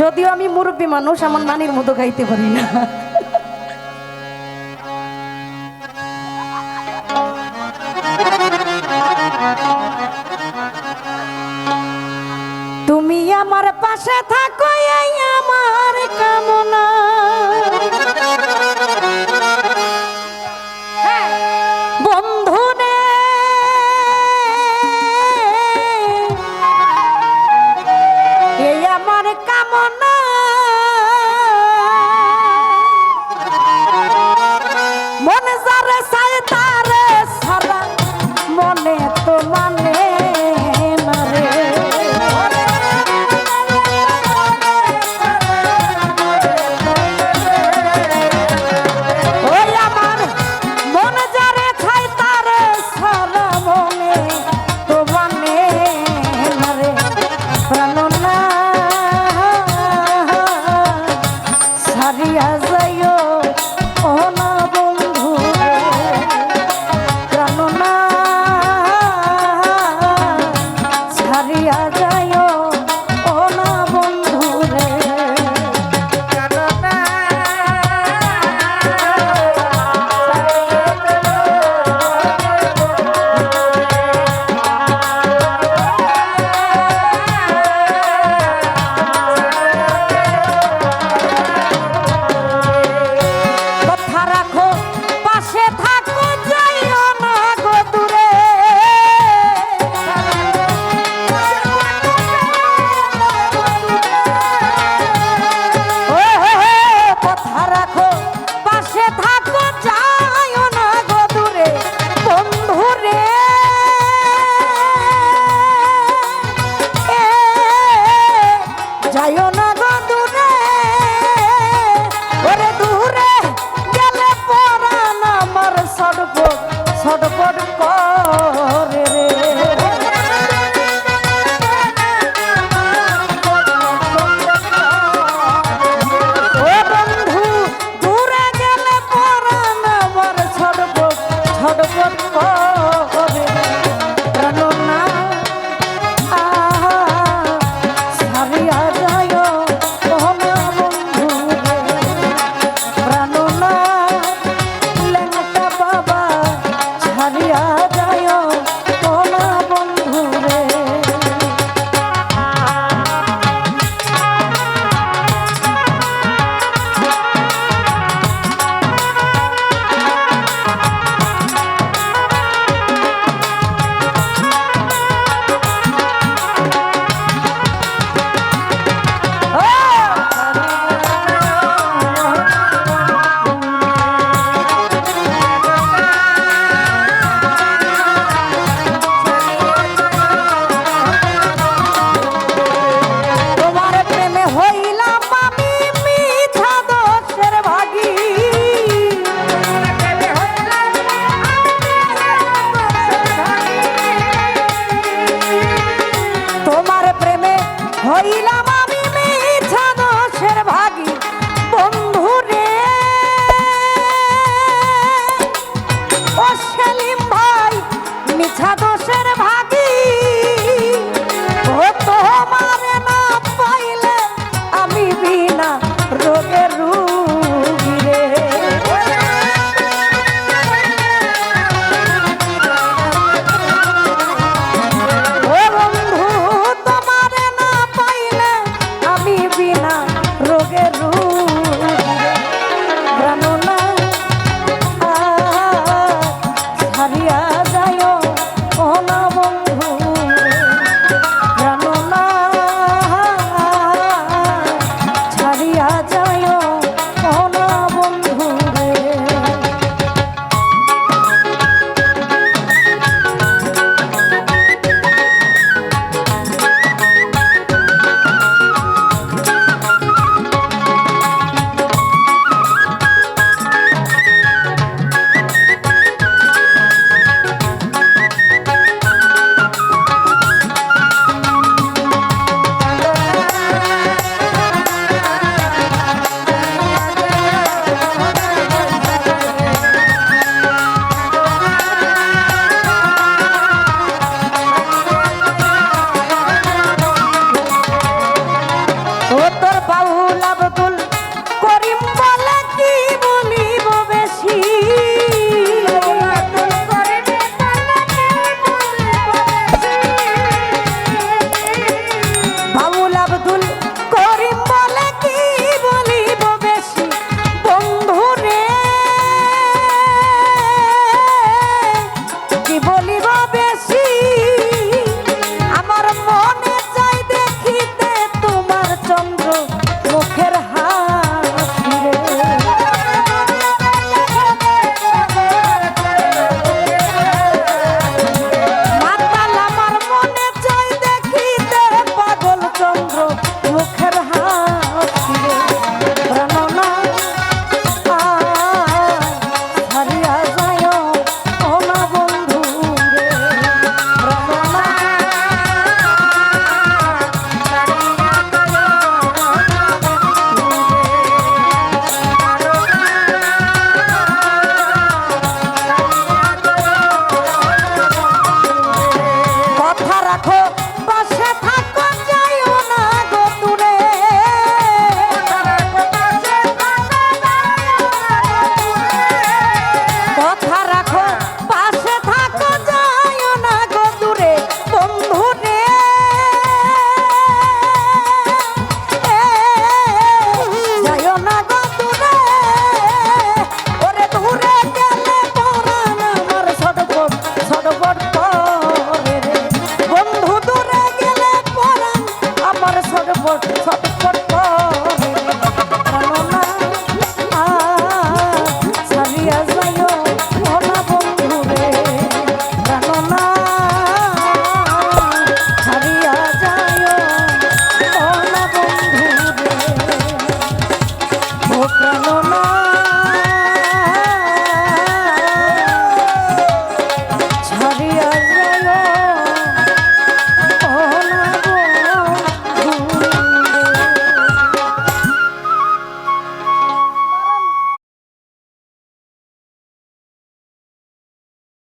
যদিও আমি মুরব্বী মানুষ, আমার নানির মতো গাইতে পারি না। তুমি আমার পাশে থাকো, এই আমার কামনা। want